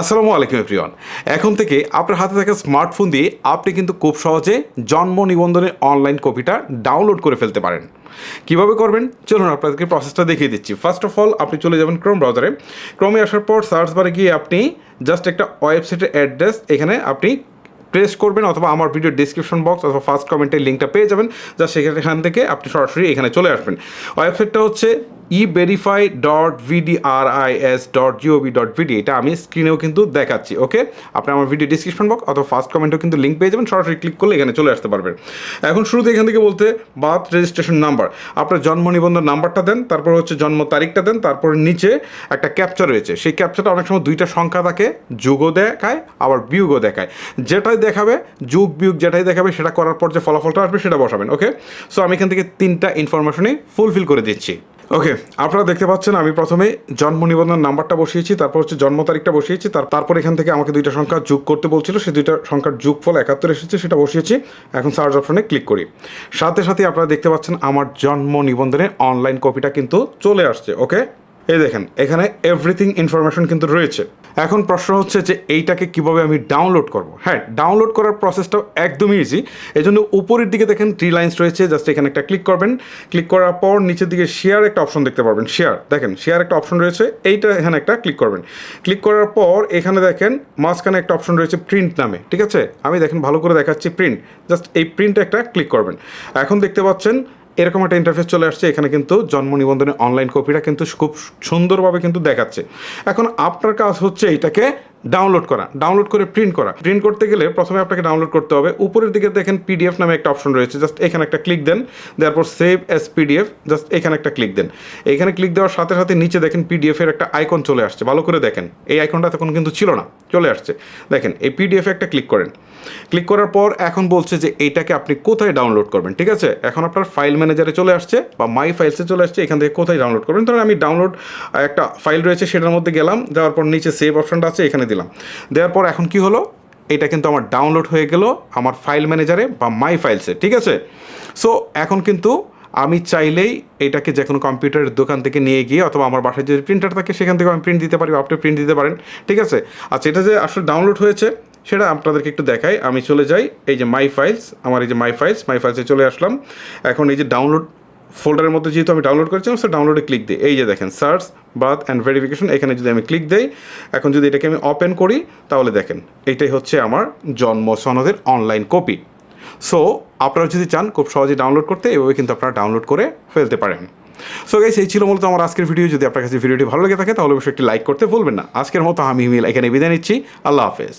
আসসালামু আলাইকুম, এভরিওয়ান। এখন থেকে আপনার হাতে থাকা স্মার্টফোন দিয়ে আপনি কিন্তু খুব সহজে জন্ম নিবন্ধনের অনলাইন কপিটা ডাউনলোড করে ফেলতে পারেন। কীভাবে করবেন? চলুন আপনাদেরকে প্রসেসটা দেখিয়ে দিচ্ছি। ফার্স্ট অফ অল আপনি চলে যাবেন ক্রোম ব্রাউজারে ক্রোমে আসার পর সার্চ বারে গিয়ে আপনি জাস্ট একটা ওয়েবসাইটের অ্যাড্রেস এখানে আপনি প্রেস করবেন অথবা আমার ভিডিও ডিসক্রিপশন বক্স অথবা ফার্স্ট কমেন্টের লিঙ্কটা পেয়ে যাবেন। যা সেখান থেকে আপনি সরাসরি এখানে চলে আসবেন। ওয়েবসাইটটা হচ্ছে e verify dot BDRIS dot GOV dot BD এটা আমি স্ক্রিনেও কিন্তু দেখাচ্ছি ওকে আপনি আমার ভিডিও ডিসক্রিপশন বক্স অথবা ফার্স্ট কমেন্টেও কিন্তু লিঙ্ক পেয়ে যাবেন। সরাসরি ক্লিক করলে এখানে চলে আসতে পারবেন। এখন শুরুতে এখান থেকে বলতে বার্থ রেজিস্ট্রেশন নাম্বার আপনার জন্ম নিবন্ধন নাম্বারটা দেন, তারপর হচ্ছে জন্ম তারিখটা দেন, তারপর নিচে একটা ক্যাপচার রয়েছে। সেই ক্যাপচারটা অনেক সময় দুইটা সংখ্যা থাকে, যুগও দেখায়, আবার বিয়োগও দেখায়। যেটাই দেখাবে, যুগ, বিয়োগ যেটাই দেখাবে, সেটা করার পর যে ফলাফলটা আসবে, সেটা বসাবেন ওকে সো আমি এখান থেকে তিনটা ইনফরমেশনই ফুলফিল করে দিচ্ছি। ওকে আপনারা দেখতে পাচ্ছেন আমি প্রথমে জন্ম নিবন্ধন নাম্বারটা বসিয়েছি, তারপর হচ্ছে জন্ম তারিখটা বসিয়েছি, তার, তারপর এখান থেকে আমাকে দুইটা সংখ্যা যোগ করতে বলছিল সেই দুইটা সংখ্যার যোগফল একাত্তর এসেছে, সেটা বসিয়েছি। এখন সার্চ অপশনে ক্লিক করি। সাথে সাথে আপনারা দেখতে পাচ্ছেন আমার জন্ম নিবন্ধনের অনলাইন কপিটা কিন্তু চলে আসছে ওকে এই দেখেন, এখানে এভরিথিং ইনফরমেশন কিন্তু রয়েছে। এখন প্রশ্ন হচ্ছে যে এইটাকে কীভাবে আমি ডাউনলোড করব? হ্যাঁ ডাউনলোড করার প্রসেসটাও একদমই ইজি এই জন্য উপরের দিকে দেখেন থ্রি লাইন্স রয়েছে জাস্ট এখানে একটা ক্লিক করবেন। ক্লিক করার পর নিচের দিকে শেয়ার একটা অপশন দেখতে পারবেন শেয়ার দেখেন শেয়ার একটা অপশন রয়েছে, এইটা এখানে একটা ক্লিক করবেন। ক্লিক করার পর এখানে দেখেন মাঝখানে একটা অপশন রয়েছে প্রিন্ট নামে, ঠিক আছে? আমি দেখেন ভালো করে দেখাচ্ছি প্রিন্ট জাস্ট এই প্রিন্টে একটা ক্লিক করবেন। এখন দেখতে পাচ্ছেন এরকম একটা ইন্টারফেস চলে আসছে, এখানে কিন্তু জন্ম নিবন্ধনের অনলাইন কপিটা কিন্তু খুব সুন্দরভাবে কিন্তু দেখাচ্ছে। এখন আপনার কাজ হচ্ছে এটাকে ডাউনলোড করা ডাউনলোড করে প্রিন্ট করা। প্রিন্ট করতে গেলে প্রথমে আপনাকে ডাউনলোড করতে হবে। উপরের দিকে দেখেন পিডিএফ নামে একটা অপশন রয়েছে জাস্ট এখানে একটা ক্লিক দেন দেওয়ার পর সেভ এস পিডিএফ জাস্ট এখানে একটা ক্লিক দেন। এখানে ক্লিক দেওয়ার সাথে সাথে নিচে দেখেন পিডিএফ এর একটা আইকন চলে আসছে, ভালো করে দেখেন। এই আইকনটা তখন কিন্তু ছিল না, চলে আসছে। দেখেন, এই পিডিএফ একটা ক্লিক করেন। ক্লিক করার পর এখন বলছে যে এইটাকে আপনি কোথায় ডাউনলোড করবেন, ঠিক আছে? এখন আপনার ফাইল ম্যানেজারে চলে আসছে বা মাই ফাইলসে চলে আসছে, এখান থেকে কোথায় ডাউনলোড করবেন? ধরুন আমি ডাউনলোড একটা ফাইল রয়েছে, সেটার মধ্যে গেলাম, যাওয়ার পর নিচে সেভ অপশনটা আছে, এখানে দিলাম। দেওয়ার পর এখন কি হলো? এটা কিন্তু আমার ডাউনলোড হয়ে গেল আমার ফাইল ম্যানেজারে বা মাই ফাইলসে ঠিক আছে? সো এখন কিন্তু আমি চাইলেই এটাকে যে কোনো কম্পিউটারের দোকান থেকে নিয়ে গিয়ে অথবা আমার বাসায় যে প্রিন্টার থাকে সেখান থেকে আমি প্রিন্ট দিতে পারি আপনি প্রিন্ট দিতে পারেন, ঠিক আছে? আচ্ছা এটা যে আসলে ডাউনলোড হয়েছে, সেটা আপনাদেরকে একটু দেখাই। আমি চলে যাই, এই যে মাই ফাইলস আমার এই যে মাই ফাইলস মাই ফাইলসে চলে আসলাম। এখন এই যে ডাউনলোড ফোল্ডারের মধ্যে যেহেতু আমি ডাউনলোড করেছিলাম সে ডাউনলোডে ক্লিক দিই। এই যে দেখেন সার্চ বার্থ অ্যান্ড ভেরিফিকেশন এখানে যদি আমি ক্লিক দেই, এখন যদি এটাকে আমি ওপেন করি, তাহলে দেখেন এইটাই হচ্ছে আমার জন্ম সনদের অনলাইন কপি সো আপনারা যদি চান, খুব সহজে ডাউনলোড করতে, এভাবে কিন্তু আপনারা ডাউনলোড করে ফেলতে পারেন। সো গাইস এই ছিল মূলত আমার আজকের ভিডিও যদি আপনার কাছে ভিডিওটি ভালো লেগে থাকে, তাহলে অবশ্যই একটি লাইক করতে ভুলবেন না। আজকের মতো আমি মিল এখানে বিদায় নিচ্ছি। আল্লাহ হাফেজ।